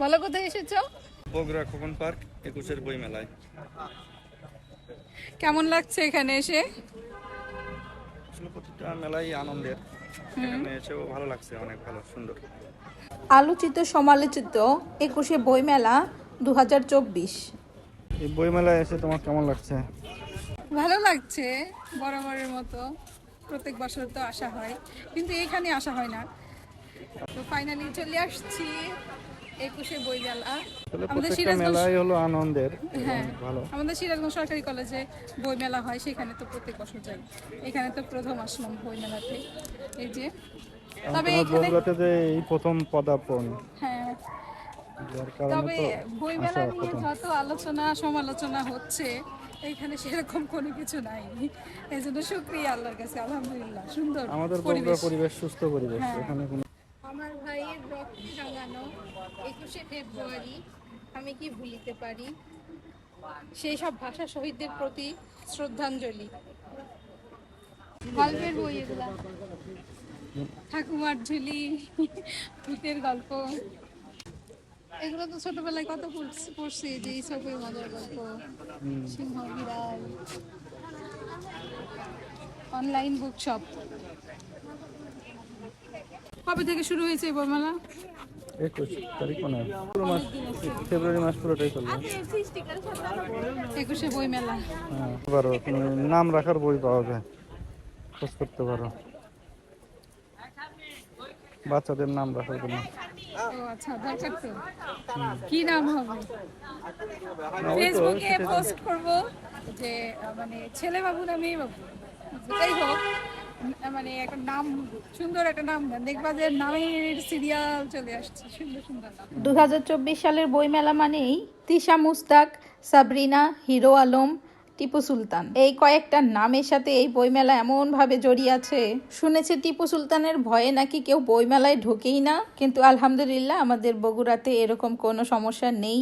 বলো কোথায় এসেছ? বগুড়া খোকন পার্ক একুশের বই মেলায় কেমন লাগছে এখানে এসে? আসলে প্রতিটা মেলাই আনন্দের। এখানে এসেও ভালো লাগছে অনেক ভালো সুন্দর। আলোচিত সমালোচিত একুশে বইমেলা দু হাজার চব্বিশ। এই বই মেলায় এসে তোমার কেমন লাগছে? ভালো লাগছে বরাবরের মতো। প্রত্যেক বছর তো আসা হয় কিন্তু এখানে আসা হয় না। তো ফাইনালি চলে আসছি। একুশে বই মেলা আমাদের সিরাজগঞ্জ হলো আনন্দের। হ্যাঁ ভালো। আমাদের সিরাজগঞ্জ সরকারি কলেজে বই মেলা হয় সেখানে তো প্রত্যেক বছর যাই। এখানে তো প্রথম আসলাম বই মেলাতে এই যে তবে এখানে যে এই প্রথম পদার্পণ হ্যাঁ। তবে বই মেলা নিয়ে যত আলোচনা সমালোচনা হচ্ছে এইখানে সেরকম কোনো কিছু নাই। এই জন্য শুক্রিয়া আল্লাহর কাছে আলহামদুলিল্লাহ সুন্দর আমাদের পরিবেশ। সুস্থ পরিবেশ। হ্যাঁ। এখানে আমার ভাইয়ের রক্ত রাঙানো একুশে ফেব্রুয়ারি, আমি কি ভুলিতে পারি? সেই সব ভাষা শহীদদের প্রতি শ্রদ্ধাঞ্জলি। গল্পের বই এগুলা। ঠাকুমার ঝুলি, ভূতের গল্প। এগুলো তো ছোটবেলায় কত পড়ছি- যে এই সব মজার গল্প, সিংহ বিড়াল অনলাইন বুকশপ কবে থেকে শুরু হয়েছে এই বইমেলা একুশ তারিখ মনে হয়। পুরো মাস ফেব্রুয়ারি মাস পুরোটাই চলবে একুশে বই মেলা হ্যাঁ পারো তুমি নাম রাখার বই পাওয়া যায়। খোঁজ করতে পারো। বাচ্চাদের নাম রাখার জন্য। ও আচ্ছা কি নাম হবে? ফেসবুকে পোস্ট করব যে মানে ছেলে বাবু না মেয়ে বাবু যেটাই হোক মানে একটা নাম সুন্দর একটা নাম দেখবা যে নামের সিরিয়াল চলে আসছে সুন্দর সুন্দর নাম। দু সালের বইমেলা মানেই তিশা মুস্তাক সাবরিনা হিরো আলম টিপু সুলতান। এই কয়েকটা নামের সাথে এই বইমেলা এমনভাবে জড়িয়ে আছে। শুনেছি টিপু সুলতানের ভয়ে নাকি কেউ বইমেলায় ঢোকেই না কিন্তু আলহামদুলিল্লাহ আমাদের বগুড়াতে এরকম কোনো সমস্যা নেই।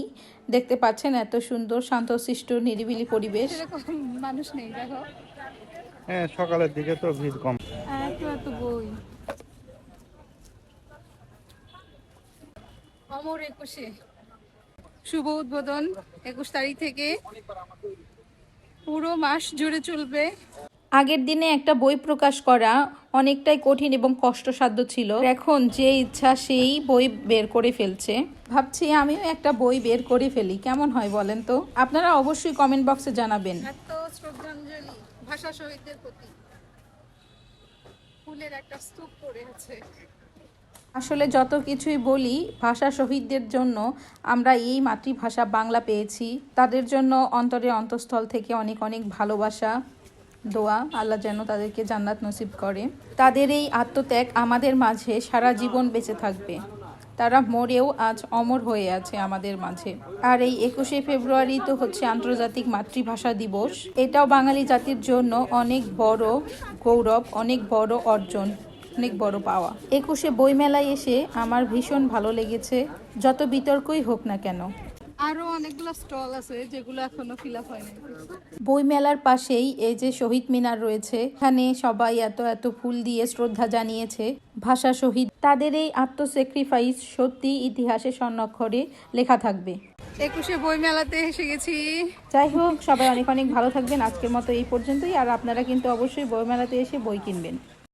দেখতে পাচ্ছেন এত সুন্দর শান্তশিষ্ট নিরিবিলি পরিবেশ। মানুষ নেই দেখো। হ্যাঁ সকালের দিকে তো ভিড় কম। এত এত বই। অমর একুশে। শুভ উদ্বোধন একুশ তারিখ থেকে। পুরো মাস জুড়ে চলবে। আগের দিনে একটা বই প্রকাশ করা অনেকটাই কঠিন এবং কষ্টসাধ্য ছিল। এখন যে ইচ্ছা সেই বই বের করে ফেলছে। ভাবছি আমিও একটা বই বের করে ফেলি। কেমন হয় বলেন তো? আপনারা অবশ্যই কমেন্ট বক্সে জানাবেন। এত শ্রদ্ধাঞ্জলি ভাষা শহীদদের প্রতি ফুলের একটা স্তূপ আছে আসলে যত কিছুই বলি ভাষা শহীদদের জন্য আমরা এই মাতৃভাষা বাংলা পেয়েছি। তাদের জন্য অন্তরে অন্তঃস্থল থেকে অনেক অনেক ভালোবাসা, দোয়া, আল্লাহ যেন তাদেরকে জান্নাত নসিব করে। তাদের এই আত্মত্যাগ আমাদের মাঝে সারা জীবন বেঁচে থাকবে। তারা মরেও আজ অমর হয়ে আছে আমাদের মাঝে। আর এই একুশে ফেব্রুয়ারি তো হচ্ছে আন্তর্জাতিক মাতৃভাষা দিবস। এটাও বাঙালি জাতির জন্য অনেক বড় গৌরব, অনেক বড় অর্জন, অনেক বড় পাওয়া। একুশে বইমেলায় এসে আমার ভীষণ ভালো লেগেছে, যত বিতর্কই হোক না কেন। আরও অনেকগুলো স্টল আছে যেগুলো এখনও ফিল আপ হয়নি। বইমেলার পাশেই এই যে শহীদ মিনার রয়েছে এখানে সবাই এত এত ফুল দিয়ে শ্রদ্ধা জানিয়েছে ভাষা শহীদ। তাদের এই আত্মস্যাক্রিফাইস সত্যি ইতিহাসে স্বর্ণাক্ষরে লেখা থাকবে। একুশে বই মেলাতে এসে গেছি। যাই হোক সবাই অনেক অনেক ভালো থাকবেন। আজকের মতো এই পর্যন্তই। আর আপনারা কিন্তু অবশ্যই বইমেলাতে এসে বই কিনবেন।